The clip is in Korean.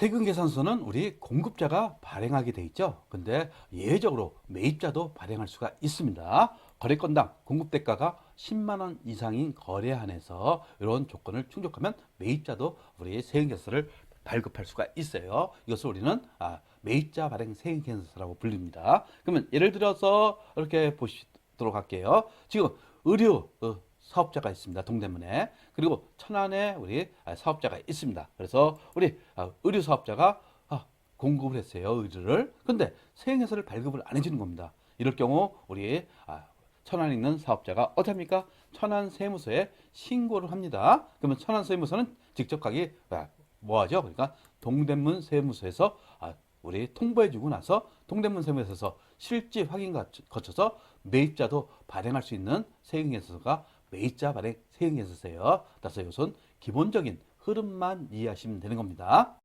세금 계산서는 우리 공급자가 발행하게 돼 있죠. 근데 예외적으로 매입자도 발행할 수가 있습니다. 거래 건당 공급 대가가 10만 원 이상인 거래 한에서 이런 조건을 충족하면 매입자도 우리 세금 계산서를 발급할 수가 있어요. 이것을 우리는 아, 매입자 발행 세금 계산서라고 불립니다. 그러면 예를 들어서 이렇게 보시도록 할게요. 지금 의류 어, 사업자가 있습니다. 동대문에. 그리고 천안에 우리 아, 사업자가 있습니다. 그래서 우리 아, 의류 사업자가 아, 공급을 했어요. 의류를. 근데 세액에서를 발급을 안 해주는 겁니다. 이럴 경우 우리 아, 천안에 있는 사업자가 어떻습니까? 천안 세무서에 신고를 합니다. 그러면 천안 세무서는 직접 가기 아, 뭐하죠? 그러니까 동대문 세무서에서 아, 우리 통보해 주고 나서 동대문 세무서에서 실지 확인 거쳐- 거쳐서 매입자도 발행할 수 있는 세액예서가 매입자 발행 세액예서세요. 따라서 이것은 기본적인 흐름만 이해하시면 되는 겁니다.